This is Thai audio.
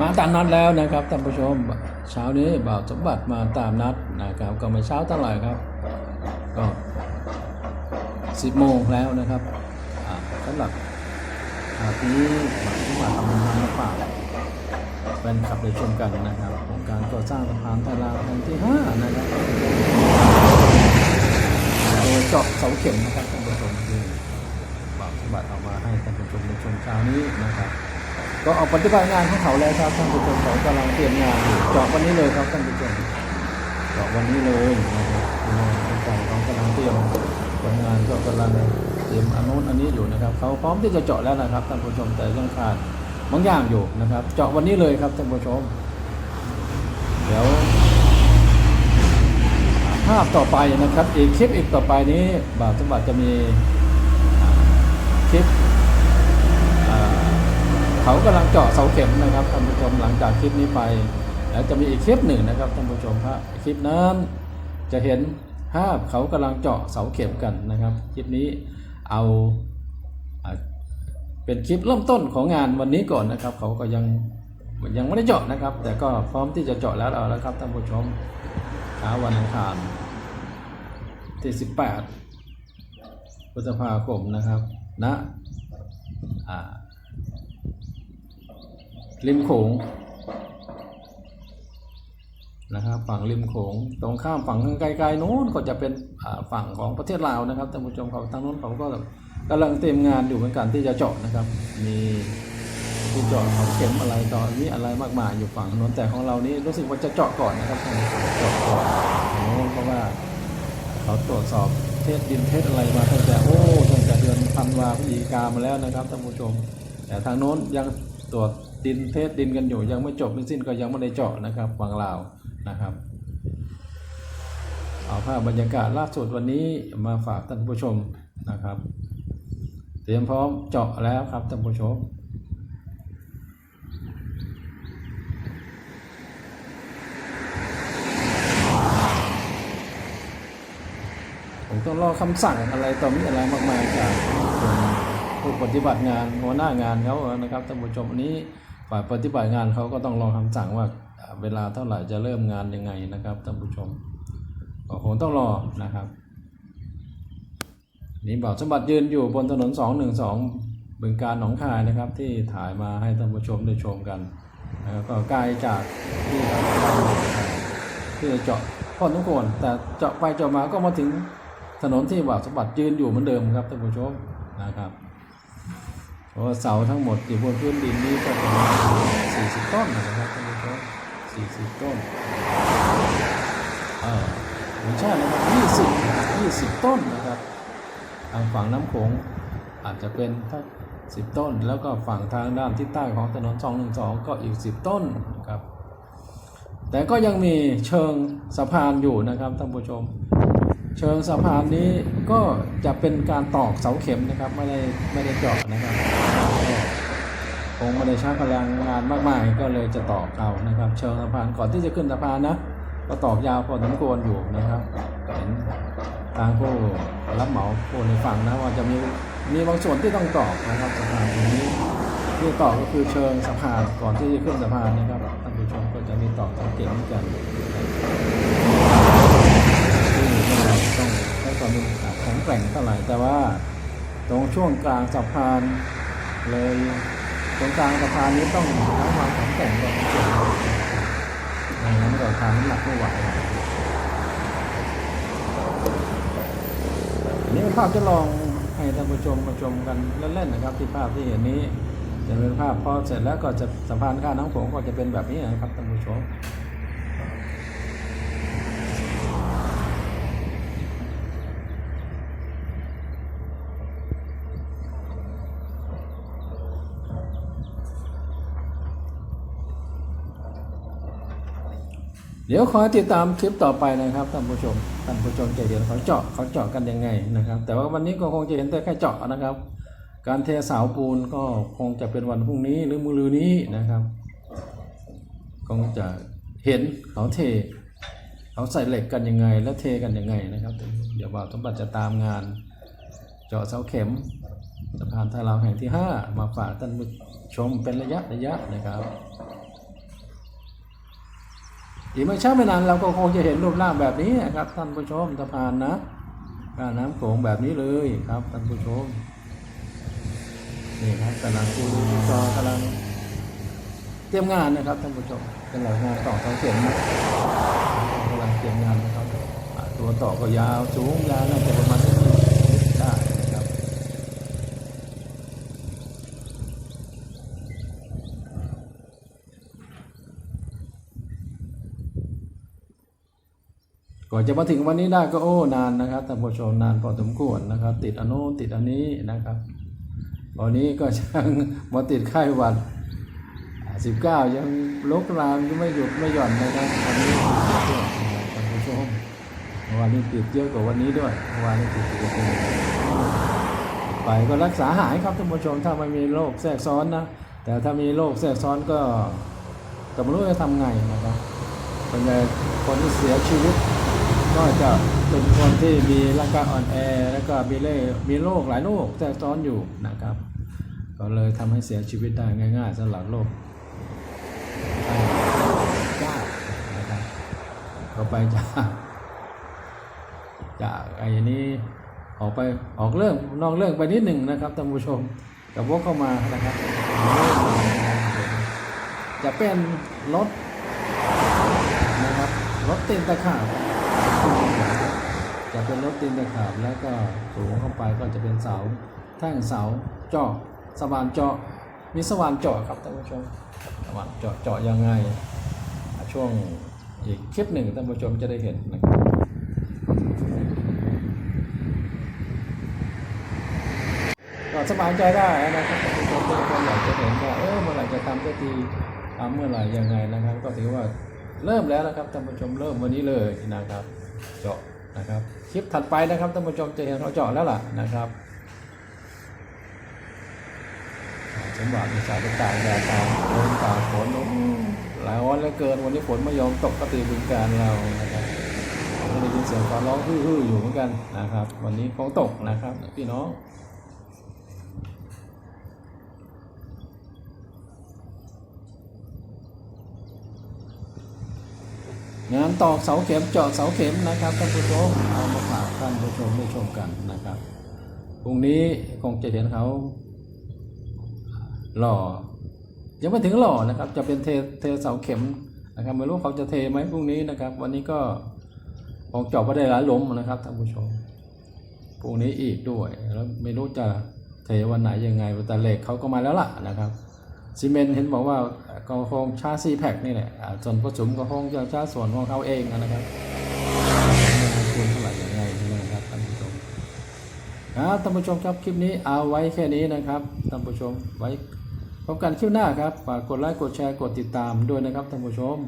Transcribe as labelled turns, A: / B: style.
A: มาตามนัดแล้วนะครับท่านผู้ชมเช้านี้บ่าวสมบัติมาตามนัดนะครับ ก็ไม่เช้าเท่าไหร่ครับ ก็สิบโมงแล้วนะครับอ่าสำหรับทีนี้บ่าวสมบัติทำงานมาฝากแฟนคลับได้ชมกันนะครับโครงการก่อสร้างสะพานไทยลาวแห่งที่ห้านะครับโดยเจาะเสาเข็มนะครับท่านผู้ชมที่บ่าวสมบัติเอามาให้ท่านผู้ชมในชมเช้านี้นะครับ ก็ออกปฏิบัติงานของเขาแล้วครับท่านผู้ชมเขากำลังเตรียมงานจาะวันนี้เลยครับท่านผู้ชมจาะวันนี้เลยนะครับงานต่างๆเขากำลังเตรียมผลงานก็กำลังเตรียมอันนู้นอันนี้อยู่นะครับเขาพร้อมที่จะเจาะแล้วนะครับท่านผู้ชมแต่ยังขาดบางอย่างอยู่นะครับ เจาะวันนี้เลยครับท่านผู้ชม เดี๋ยวภาพต่อไปนะครับ อีกคลิปอีกต่อไปนี้บาวสมบัติจะมีคลิป เขากำลังเจาะเสาเข็มนะครับท่านผู้ชมหลังจากคลิปนี้ไป แล้วจะมีอีกคลิปหนึ่งนะครับท่านผู้ชมฮะคลิปนั้นจะเห็นภาพเขากำลังเจาะเสาเข็มกันนะครับคลิปนี้เอาเป็นคลิปเริ่มต้นของงานวันนี้ก่อนนะครับ เขาก็ยังยังไม่ได้เจาะนะครับ แต่ก็พร้อมที่จะเจาะแล้วเอาแล้วครับท่านผู้ชมเช้าวันอังคารที่18พฤษภาคมนะครับณอ่า ริมโขงนะครับฝั่งริมโขงตรงข้ามฝั่งไกลๆโน้นก็จะเป็นฝั่งของประเทศลาวนะครับท่านผู้ชมเขาทางโน้นเขาก็กำลังเตรียมงานอยู่เหมือนกันที่จะเจาะนะครับ มีที่เจาะเขาเข็มอะไรต่อมีอะไรมากมายอยู่ฝั่งโน้นแต่ของเรานี่รู้สึกว่าจะเจาะก่อนนะครับท่านเจาะก่อนโอ้เพราะว่าเขาตรวจสอบเทสดินเทสอะไรมาตั้งแต่โอ้ตั้งแต่เดือนธันวาพฤศจิกามาแล้วนะครับท่านผู้ชม แต่ทางโน้นยังตรวจ ดินเทสดินกันอยู่ยังไม่จบทั้งสิ้นก็ยังไม่ได้เจาะนะครับฝั่งลาวนะครับเอาภาพบรรยากาศล่าสุดวันนี้มาฝากท่านผู้ชมนะครับ เตรียมพร้อมเจาะแล้วครับท่านผู้ชมผมต้องรอคำสั่งอะไรต่อมีอะไรมากมายจากผู้ปฏิบัติงานหัวหน้างานเขานะครับท่านผู้ชมอันนี้ ฝ่ายปฏิบัติงานเขาก็ต้องรอคำสั่งว่าเวลาเท่าไหร่จะเริ่มงานยังไงนะครับท่านผู้ชมก็คงต้องรอนะครับนี่บอกสมบัติยืนอยู่บนถนน 212บึงการหนองคายนะครับ ที่ถ่ายมาให้ท่านผู้ชมได้ชมกันนะก็ไกลจากที่เราที่จะเจาะพอสมควรแต่เจาะไปเจาะมาก็มาถึงถนนที่บ่าวสมบัติยืนอยู่เหมือนเดิมครับท่านผู้ชมนะครับ เพราะเสาทั้งหมดอยู่บนพื้นดินนี้ก็ประมาณ40 ต้นนะครับท่านผู้ชม40 ต้นเออไม่ใช่นะครับ20 20 ต้นนะครับทางฝั่งน้ำโขงอาจจะเป็นถ้าสิบต้น แล้วก็ฝั่งทางด้านทิศใต้ของถนนสองหนึ่งสองก็อีกสิบต้นนะครับแต่ก็ยังมีเชิงสะพานอยู่นะครับท่านผู้ชม เชิงสะพานนี้ก็จะเป็นการตอกเสาเข็มนะครับ ไม่ได้ไม่ได้เจาะนะครับคงไม่ได้ใช้พลังงานมากมายก็เลยจะตอกเอานะครับ เชิงสะพานก่อนที่จะขึ้นสะพานนะก็ตอกยาวพอสมควรอยู่นะครับเห็นทางผู้รับเหมาผู้ในฝั่งนะว่าจะมีมีบางส่วนที่ต้องตอกนะครับสะพานตรงนี้ที่ตอกก็คือเชิงสะพานก่อนที่จะขึ้นสะพานนะครับท่านผู้ชมก็จะมีตอกสังเกตเหมือนกันซึ่งต้องต้องใช้ความแข็งแกร่งเท่าไหร่แต่ว่า ตรงช่วงกลางสะพานเลยตรงกลางสะพานนี้ต้องใช้ความแข็งแกร่งพอสมควรดังนั้นก็ทานน้ำหนักไม่ไหวอันนี้เป็นภาพจะลองให้ท่านผู้ชมมาชมกันเล่นๆนะครับ ที่ภาพที่เห็นนี้จะเป็นภาพพอเสร็จแล้วก็จะสะพานข้ามน้ำโขงก็จะเป็นแบบนี้นะครับท่านผู้ชม ดี๋ยวขอติดตามคลิปต่อไปนะครับท่านผู้ชมท่านผู้ชมจะเห็นเขาเจาะเขาเจาะกันยังไงนะครับ แต่ว่าวันนี้ก็คงจะเห็นแต่แค่เจาะนะครับ การเทเสาปูนก็คงจะเป็นวันพรุ่งนี้หรือมือลือนี้นะครับคงจะเห็นเขาเทเขาใส่เหล็กกันยังไง แล้วเทกันยังไงนะครับ เดี๋ยวบ่าวสมบัติจะตามงาน เจาะเสาเข็มสะพานท่าลาวแห่งที่ 5 มาฝากท่านผู้ชมเป็นระยะระยะนะครับ อีกไม่ช้าไม่นานเราก็คงจะเห็นรูปร่างแบบนี้นะครับ ท่านผู้ชมสะพานนะกาน้ำโขงแบบนี้เลยครับท่านผู้ชมนี่ครับกำลังดูจอกำลังเตรียมงานนะครับท่านผู้ชมกำลังงานต่อเสาเข็มนะกำลังเตรียมงานนะครับตัวต่อก็ยาวสูงยาวน่าจะประมาณนี้ได้นะครับ ก่อนจะมาถึงวันนี้ได้ก็โอ้นานนะครับท่านผู้ชมนานพอสมควรนะครับ ติดอันโน้นติดอันนี้นะครับตอนนี้ก็ช่างมาติดไข้หวัด 19 ยังลกรามยังไม่หยุดไม่หย่อนนะครับวันนี้ท่านผู้ชมวันนี้ติดเยอะกว่าวันนี้ด้วยวันนี้ติดเยอะกว่าไปก็รักษาหายครับท่านผู้ชมถ้าไม่มีโรคแทรกซ้อนนะแต่ถ้ามีโรคแทรกซ้อนก็ก็ไม่รู้จะทำไงนะครับเป็นคนที่เสียชีวิต ก็จะเป็นคนที่มีร่างกายอ่อนแอ แล้วก็มีเล่มีโรคหลายโรคแทรกซ้อนอยู่นะครับ ก็เลยทำให้เสียชีวิตได้ง่าย ๆสำหรับโรคไข้เก้านะครับก็ไปจากจากไอ้นี้ออกไปออกเรื่องนอกเรื่องไปนิดหนึ่งนะครับท่านผู้ชมกับวกเข้ามานะครับ จะเป็นรถนะครับรถตีนตะขาบ จะเป็นรถตีนตะขาบแล้วก็สูงเข้าไปก็จะเป็นเสาแท่งเสาเจาะสว่านเจาะมีสว่านเจาะครับท่านผู้ชมสว่านเจาะเจาะยังไง ช่วงอีกคลิปหนึ่งท่านผู้ชมจะได้เห็นนะครับก็สบายใจได้นะครับท่านผู้ชมทุกคนอยากจะเห็นว่าเออเมื่อไหร่จะทำสักทีทำเมื่อไหร่ยังไงนะครับ ก็ถือว่าเริ่มแล้วนะครับท่านผู้ชมเริ่มวันนี้เลยนะครับ เจาะ นะครับคลิปถัดไปนะครับท่านผู้ชมจะเห็นเราเจาะแล้วล่ะนะครับสมบัติมีสายต่างแดดต่ากฝนต่างฝนหลายวันแล้วเกินวันนี้ฝนไม่ยอมตกกติบึงการเรานะครับก็ได้ยินเสียงฟ้าร้องฮือๆอยู่เหมือนกันนะครับ วันนี้คงตกนะครับพี่น้อง งานตอกเสาเข็มเจาะเสาเข็มนะครับท่านผู้ชมเอามาฝากท่านผู้ชมได้ชมกันนะครับพรุ่งนี้คงจะเห็นเขาหล่อ ยังไม่ถึงหล่อนะครับ จะเป็นเทเทเสาเข็มนะครับไม่รู้เขาจะเทไหมพรุ่งนี้นะครับ วันนี้ก็คงเจาะก็ได้หลายลุมนะครับท่านผู้ชมพรุ่งนี้อีกด้วยแล้วไม่รู้จะเทวันไหนยังไงแต่เหล็กเขาก็มาแล้วล่ะนะครับ ซีเมนต์เห็นบอกว่าก็คงชาซีแพ็กนี่แหละส่วนผสมก็คงจะชาส่วนของเขาเองนะครับคุณเท่าไหร่ยังไงนะครับท่านผู้ชมครับท่านผู้ชมครับคลิปนี้เอาไว้แค่นี้นะครับท่านผู้ชมไว้พบกันคลิปหน้าครับฝากกดไลค์กดแชร์กดติดตามด้วยนะครับท่านผู้ชม